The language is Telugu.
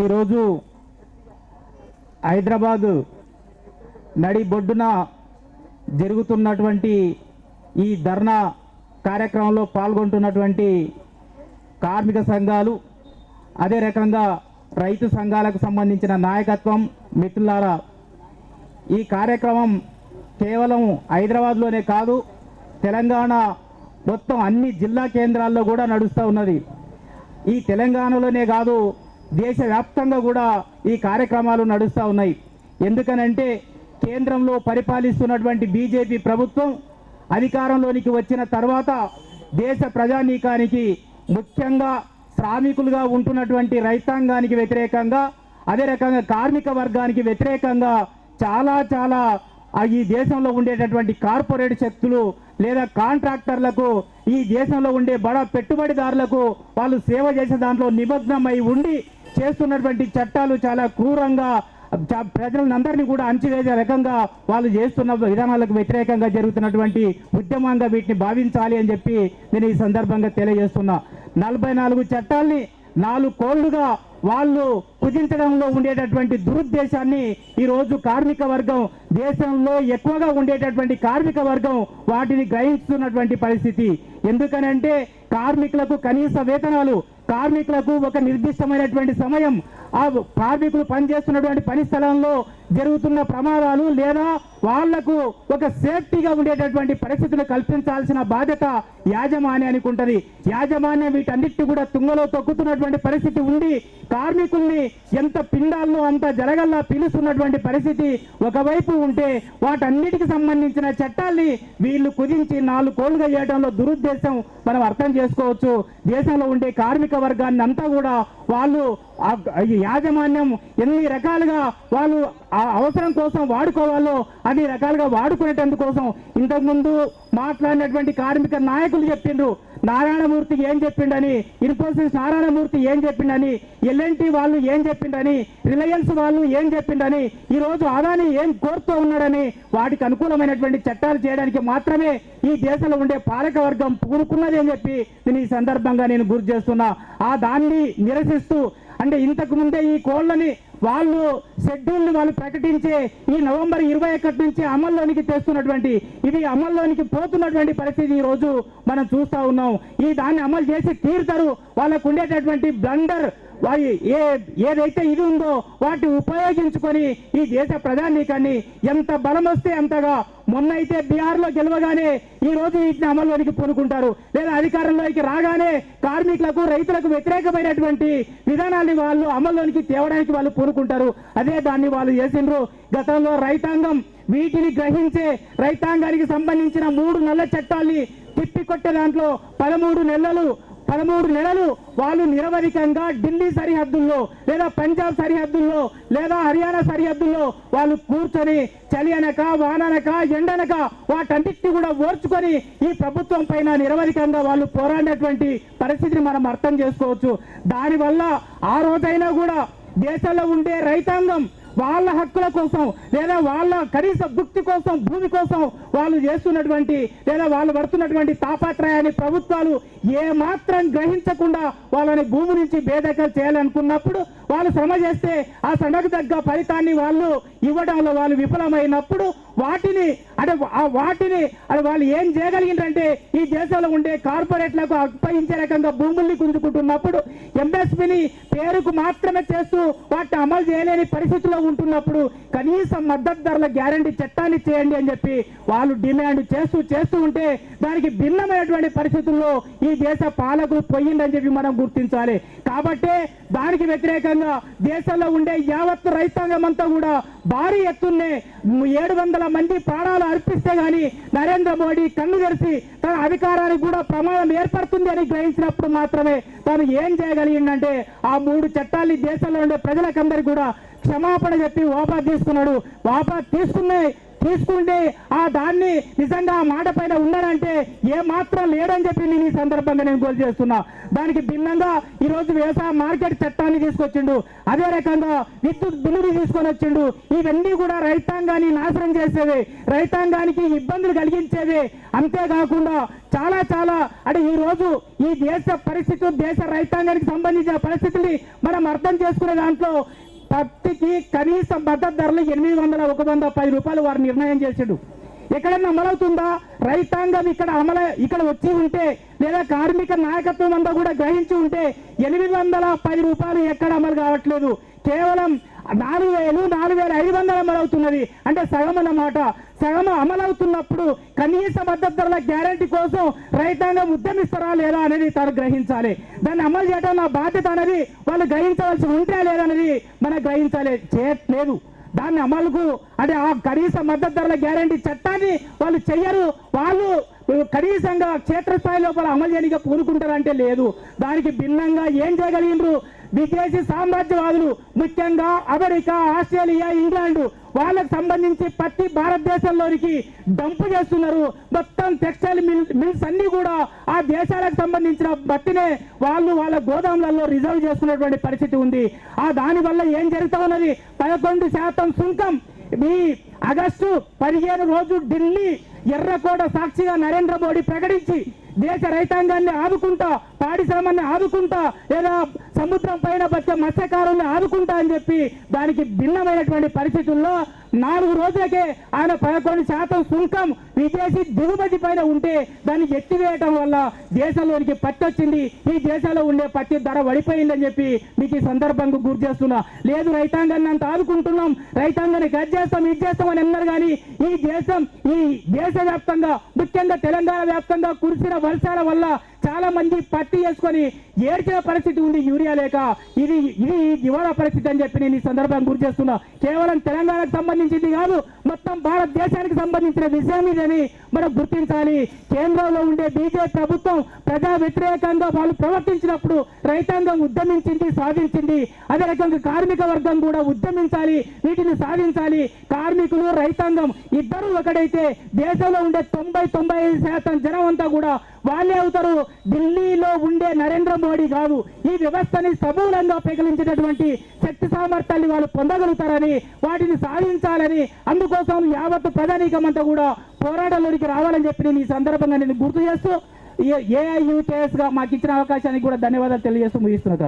ఈరోజు హైదరాబాదు నడి బొడ్డున జరుగుతున్నటువంటి ఈ ధర్నా కార్యక్రమంలో పాల్గొంటున్నటువంటి కార్మిక సంఘాలు అదే రకంగా రైతు సంఘాలకు సంబంధించిన నాయకత్వం మిత్రులారా ఈ కార్యక్రమం కేవలం హైదరాబాద్లోనే కాదు తెలంగాణ మొత్తం అన్ని జిల్లా కేంద్రాల్లో కూడా నడుస్తూ ఉన్నది. ఈ తెలంగాణలోనే కాదు దేశవ్యాప్తంగా కూడా ఈ కార్యక్రమాలు నడుస్తూ ఉన్నాయి. ఎందుకనంటే కేంద్రంలో పరిపాలిస్తున్నటువంటి బీజేపీ ప్రభుత్వం అధికారంలోనికి వచ్చిన తర్వాత దేశ ప్రజానీకానికి ముఖ్యంగా శ్రామికులుగా ఉంటున్నటువంటి రైతాంగానికి వ్యతిరేకంగా అదే రకంగా కార్మిక వర్గానికి వ్యతిరేకంగా చాలా చాలా ఈ దేశంలో ఉండేటటువంటి కార్పొరేట్ శక్తులు లేదా కాంట్రాక్టర్లకు ఈ దేశంలో ఉండే బడా పెట్టుబడిదారులకు వాళ్ళు సేవ చేసే దాంట్లో నిమగ్నమై ఉండి చేస్తున్నటువంటి చట్టాలు చాలా క్రూరంగా చ- ప్రజలందరినీ కూడా అంచివేసే రకంగా వాళ్ళు చేస్తున్న విధానాలకు వ్యతిరేకంగా జరుగుతున్నటువంటి ఉద్యమంగా వీటిని భావించాలి అని చెప్పి నేను ఈ సందర్భంగా తెలియజేస్తున్నా. నలభై నాలుగు చట్టాల్ని నాలుగు కోళ్ళుగా వాళ్ళు కుదించడంలో ఉండేటటువంటి దురుద్దేశాన్ని ఈరోజు కార్మిక వర్గం దేశంలో ఎక్కువగా ఉండేటటువంటి కార్మిక వర్గం వాటిని గ్రహిస్తున్నటువంటి పరిస్థితి. ఎందుకనంటే కార్మికులకు కనీస వేతనాలు కార్మికులకు ఒక నిర్దిష్టమైనటువంటి సమయం ఆ కార్మికులు పనిచేస్తున్నటువంటి పని స్థలంలో జరుగుతున్న ప్రమాదాలు లేదా వాళ్ళకు ఒక సేఫ్టీగా ఉండేటటువంటి పరిస్థితులు కల్పించాల్సిన బాధ్యత యాజమాన్యానికి ఉంటుంది యాజమాన్యం వీటన్నిటిని కూడా తుంగలో తొక్కుతున్నటువంటి పరిస్థితి ఉండి కార్మికుల్ని ఎంత పిండాల్లో అంత జరగల్లా పిలుస్తున్నటువంటి పరిస్థితి ఒకవైపు ఉంటే వాటన్నిటికి సంబంధించిన చట్టాల్ని వీళ్ళు కుదించి నాలుగు కోళ్ళుగా చేయడంలో దురుద్దేశం మనం అర్థం చేసుకోవచ్చు. దేశంలో ఉండే కార్మిక వర్గాన్ని అంతా కూడా వాళ్ళు యాజమాన్యం ఎన్ని రకాలుగా వాళ్ళు ఆ అవసరం కోసం వాడుకోవాలో అన్ని రకాలుగా వాడుకునేటందుకోసం ఇంతకుముందు మాట్లాడినటువంటి కార్మిక నాయకులు చెప్పిండ్రు. నారాయణమూర్తి ఏం చెప్పిండని ఇన్ఫోసిస్ నారాయణమూర్తి ఏం చెప్పిండని ఎల్ఎన్టీ వాళ్ళు ఏం చెప్పిండని రిలయన్స్ వాళ్ళు ఏం చెప్పిండని ఈ రోజు అదాని ఏం కోరుతూ ఉన్నాడని వాటికి అనుకూలమైనటువంటి చట్టాలు చేయడానికి మాత్రమే ఈ దేశంలో ఉండే పాలక వర్గం పూనుకున్నది అని చెప్పి నేను ఈ సందర్భంగా నేను గుర్తు చేస్తున్నా. ఆ దాన్ని నిరసిస్తూ అంటే ఇంతకు ముందే ఈ కోళ్ళని వాళ్ళు షెడ్యూల్ వాళ్ళు ప్రకటించే ఈ నవంబర్ ఇరవై ఒకటి నుంచి అమల్లోనికి తెస్తున్నటువంటి ఇది అమల్లోనికి పోతున్నటువంటి పరిస్థితి ఈ రోజు మనం చూస్తా ఉన్నాం. ఈ దాన్ని అమలు చేసి తీరుతారు. వాళ్ళకు ఉండేటటువంటి బ్లండర్ ఏ ఏదైతే ఇది ఉందో వాటిని ఉపయోగించుకొని ఈ దేశ ప్రధానికాన్ని ఎంత బలం వస్తే అంతగా మొన్న అయితే బీహార్లో గెలవగానే ఈ రోజు వీటిని అమల్లోనికి పూనుకుంటారు. లేదా అధికారంలోకి రాగానే కార్మికులకు రైతులకు వ్యతిరేకమైనటువంటి విధానాన్ని వాళ్ళు అమల్లోనికి తేవడానికి వాళ్ళు పూనుకుంటారు. అదే దాన్ని వాళ్ళు చేసిండ్రు. గతంలో రైతాంగం వీటిని గ్రహించే రైతాంగానికి సంబంధించిన మూడు నల్ల చట్టాల్ని తిప్పికొట్టే దాంట్లో పదమూడు నెలలు పదమూడు నెలలు వాళ్ళు నిరవధికంగా ఢిల్లీ సరిహద్దుల్లో లేదా పంజాబ్ సరిహద్దుల్లో లేదా హర్యానా సరిహద్దుల్లో వాళ్ళు కూర్చొని చలి అనక వాననక ఎండనక వాటన్నిటిని కూడా ఓర్చుకొని ఈ ప్రభుత్వం పైన నిరవధికంగా వాళ్ళు పోరాడినటువంటి పరిస్థితిని మనం అర్థం చేసుకోవచ్చు. దానివల్ల ఆ రోజైనా కూడా దేశంలో ఉండే రైతాంగం వాళ్ళ హక్కుల కోసం లేదా వాళ్ళ కనీస భుక్తి కోసం భూమి కోసం వాళ్ళు చేస్తున్నటువంటి లేదా వాళ్ళు పడుతున్నటువంటి తాపత్రయాన్ని ప్రభుత్వాలు ఏ మాత్రం గ్రహించకుండా వాళ్ళని భూమి నుంచి బేదకలు చేయాలనుకున్నప్పుడు వాళ్ళు శ్రమ చేస్తే ఆ శ్రమకు తగ్గ ఫలితాన్ని వాళ్ళు ఇవ్వడంలో వాళ్ళు విఫలమైనప్పుడు వాటిని అంటే ఆ వాటిని అంటే వాళ్ళు ఏం చేయగలిగిందంటే ఈ దేశంలో ఉండే కార్పొరేట్లకు అప్పగించే రకంగా భూముల్ని గుంజుకుంటున్నప్పుడు ఎంఎస్పిని పేరుకు మాత్రమే చేస్తూ వాటిని అమలు చేయలేని పరిస్థితిలో ఉంటున్నప్పుడు కనీసం మద్దతు ధరల గ్యారంటీ చట్టాన్ని చేయండి అని చెప్పి వాళ్ళు డిమాండ్ చేస్తూ చేస్తూ ఉంటే దానికి భిన్నమైనటువంటి పరిస్థితుల్లో ఈ దేశ పాలకులు పోయిందని చెప్పి మనం గుర్తించాలి. కాబట్టే దానికి వ్యతిరేకంగా దేశంలో ఉండే యావత్ రైతాంగం అంతా కూడా భారీ ఎత్తున్నే ఏడు వందల మంది ప్రాణాలు అర్పిస్తే గాని నరేంద్ర మోడీ కన్ను తెరిచి తన అధికారానికి కూడా ప్రమాదం ఏర్పడుతుంది అని గ్రహించినప్పుడు మాత్రమే తాను ఏం చేయగలిగిందంటే ఆ మూడు చట్టాలు దేశంలో ఉండే ప్రజలకందరికీ కూడా క్షమాపణ చెప్పి వాపా తీసుకున్నాడు. వాపా తీసుకున్నాయి తీసుకుంటే ఆ దాన్ని నిజంగా ఆ మాట పైన ఉన్నాడంటే ఏ మాత్రం లేడని చెప్పి నేను ఈ సందర్భంగా నేను గోల్ చేస్తున్నా. దానికి భిన్నంగా ఈ రోజు వ్యవసాయ మార్కెట్ చట్టాన్ని తీసుకొచ్చిండు. అదే రకంగా విద్యుత్ బిల్లుని తీసుకొని వచ్చిండు. ఇవన్నీ కూడా రైతాంగాన్ని నాశనం చేసేవి. రైతాంగానికి ఇబ్బందులు కలిగించేవి. అంతేకాకుండా చాలా చాలా అంటే ఈ రోజు ఈ దేశ పరిస్థితులు దేశ రైతాంగానికి సంబంధించిన పరిస్థితుల్ని మనం అర్థం చేసుకునే దాంట్లో పత్తికి కనీసం మద్దతు ధరలు ఎనిమిది వందల ఒక వంద పది రూపాయలు వారు నిర్ణయం చేసిండు. ఎక్కడన్నా అమలవుతుందా? రైతాంగం ఇక్కడ అమల ఇక్కడ వచ్చి ఉంటే లేదా కార్మిక నాయకత్వం అంతా కూడా గ్రహించి ఉంటే ఎనిమిది వందల పది రూపాయలు ఎక్కడ అమలు కావట్లేదు. కేవలం నాలుగు వేలు నాలుగు వేల ఐదు వందలు అమలవుతున్నది. అంటే సగం అన్నమాట. సగం అమలవుతున్నప్పుడు కనీస మద్దతు ధరల గ్యారంటీ కోసం రైతాంగం ఉద్యమిస్తారా లేదా అనేది తను గ్రహించాలి. దాన్ని అమలు చేయడం నా బాధ్యత అనేది వాళ్ళు గ్రహించవలసి ఉంటే లేదా అనేది మనం గ్రహించాలి. చేయట్లేదు దాన్ని అమలుకు అంటే ఆ కనీస మద్దతు ధరల గ్యారంటీ చట్టాన్ని వాళ్ళు చెయ్యరు. వాళ్ళు కనీసంగా క్షేత్రస్థాయి లోపల అమలు చేయడానికి పూనుకుంటారంటే లేదు. దానికి భిన్నంగా ఏం చేయగలిగినారు? విదేశీ సామ్రాజ్యవాదులు ముఖ్యంగా అమెరికా ఆస్ట్రేలియా ఇంగ్లాండ్ వాళ్ళకు సంబంధించి ప్రతి భారతదేశంలోనికి డంపు చేస్తున్నారు. మొత్తం టెక్స్టైల్ మిల్ మిల్స్ అన్ని కూడా ఆ దేశాలకు సంబంధించిన బట్టినే వాళ్ళు వాళ్ళ గోదాములలో రిజర్వ్ చేసుకునేటువంటి పరిస్థితి ఉంది. ఆ దానివల్ల ఏం జరుగుతూ ఉన్నది? పదకొండు శాతం సుంకం. మీ ఆగస్టు పదిహేను రోజు ఢిల్లీ ఎర్రకోట సాక్షిగా నరేంద్ర మోడీ ప్రకటించి దేశ రైతాంగాన్ని ఆదుకుంటా పాడిశ్రమాన్ని ఆదుకుంటా లేదా సముద్రం పైన వచ్చే మత్స్యకారుల్ని ఆదుకుంటా అని చెప్పి దానికి భిన్నమైనటువంటి పరిస్థితుల్లో నాలుగు రోజులకే ఆయన పదకొండు శాతం సుంకం విదేశీ దిగుమతి పైన ఉంటే దాన్ని ఎత్తివేయటం వల్ల దేశంలోనికి పత్తి వచ్చింది. ఈ దేశంలో ఉండే పత్తి ధర పడిపోయిందని చెప్పి మీకు ఈ సందర్భంగా గుర్తు చేస్తున్నా. లేదు రైతాంగాన్ని అంత ఆదుకుంటున్నాం. రైతాంగాన్ని గది చేస్తాం ఇది చేస్తామని అన్నారు కానీ ఈ దేశం ఈ దేశ వ్యాప్తంగా ముఖ్యంగా తెలంగాణ వ్యాప్తంగా కురిసిన వర్షాల వల్ల చాలా మంది పట్టి వేసుకొని ఏడ్చిన పరిస్థితి ఉంది యూరియా లేక. ఇది ఇది దివాళా పరిస్థితి అని చెప్పి నేను ఈ సందర్భం గుర్తు చేస్తున్నా. కేవలం తెలంగాణకు సంబంధించింది కాదు మొత్తం భారతదేశానికి సంబంధించిన విషయం ఇదని మనం గుర్తించాలి. కేంద్రంలో ఉండే బీజేపీ ప్రభుత్వం ప్రజా వ్యతిరేకంగా వాళ్ళు ప్రవర్తించినప్పుడు రైతాంగం ఉద్యమించింది సాధించింది. అదే రకంగా కార్మిక వర్గం కూడా ఉద్యమించాలి వీటిని సాధించాలి. కార్మికులు రైతాంగం ఇద్దరు ఒకడైతే దేశంలో ఉండే తొంభై తొంభై ఐదు శాతం జనం అంతా కూడా వాళ్ళే అవుతారు. ఢిల్లీలో ఉండే నరేంద్ర మోడీ కాదు ఈ వ్యవస్థని సమూలంగా పెగిలించినటువంటి శక్తి సామర్థ్యాన్ని వాళ్ళు పొందగలుగుతారని వాటిని సాధించాలని అందుకోసం యావత్ ప్రధానికమంతా కూడా పోరాటంలోనికి రావాలని చెప్పి నేను ఈ సందర్భంగా నేను గుర్తు చేస్తూ ఏఐయుకేఎస్గా మాకు ఇచ్చిన అవకాశానికి కూడా ధన్యవాదాలు తెలియజేస్తూ ముగిస్తున్నాను.